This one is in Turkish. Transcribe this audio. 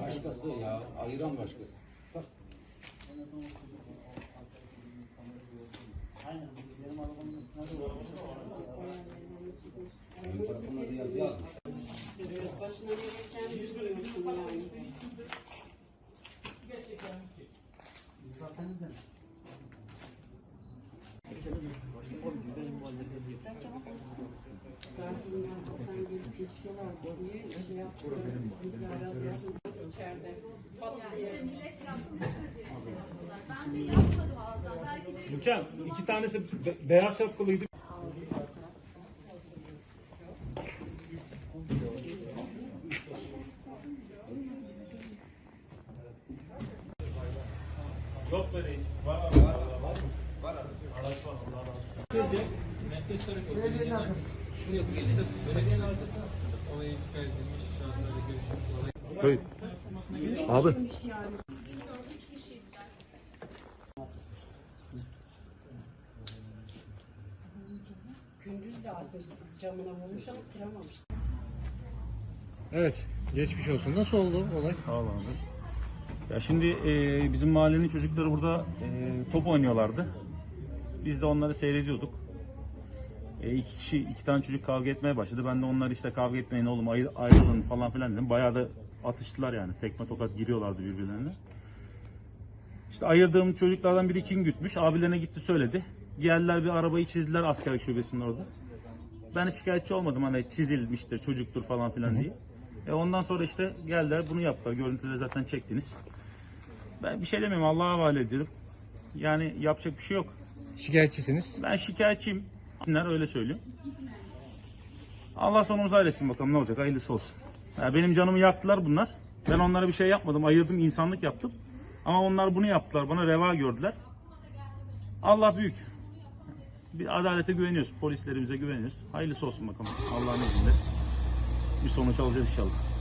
başkası ya. Ayıran başkası. Bak. Ön tarafına da yazı. Başına ne geçen bilmiyorsun yani. Zaten yazdıktan gelip geçiyorlar oraya şey yaptılar. İçeride. Pat diye. İşte millet şey yapıyorlar. Ben de yapmadım Allah'tan. Belki de Mükemmel. İki tanesi be- beyaz şapkalıydı. Yok be reis. Var. Var var. Var abi. Araç var. Allah razı olsun. Kayıt. Abi. Yani. Gündüz de camına vurmuş ama kıramamış. Evet. Geçmiş olsun. Nasıl oldu olay? Sağ ol abi. Ya şimdi e, bizim mahallenin çocukları burada e, top oynuyorlardı. Biz de onları seyrediyorduk. E, iki kişi, iki tane çocuk kavga etmeye başladı. Ben de onlar işte kavga etmeyin oğlum ayr- ayrılın falan filan dedim. Bayağı da atıştılar yani. Tekme tokat giriyorlardı birbirlerine. İşte ayırdığım çocuklardan biri kim gütmüş. Abilerine gitti söyledi. Geldiler bir arabayı çizdiler askerlik şubesinin orada. Ben hiç şikayetçi olmadım hani çizilmiştir, çocuktur falan filan diye. E ondan sonra işte geldiler bunu yaptılar. Görüntüleri zaten çektiniz. Ben bir şey demiyorum Allah'a havale ediyorum. Yani yapacak bir şey yok. Şikayetçisiniz. Ben şikayetçiyim. Dinler öyle söylüyor. Allah sonumuzu ailesin bakalım ne olacak hayırlısı olsun. Ya benim canımı yaktılar bunlar. Ben onlara bir şey yapmadım. Ayırdım insanlık yaptım. Ama onlar bunu yaptılar. Bana reva gördüler. Allah büyük. Bir adalete güveniyoruz. Polislerimize güveniyoruz. Hayırlısı olsun bakalım. Allah'ın izniyle. Bir sonuç alacağız inşallah.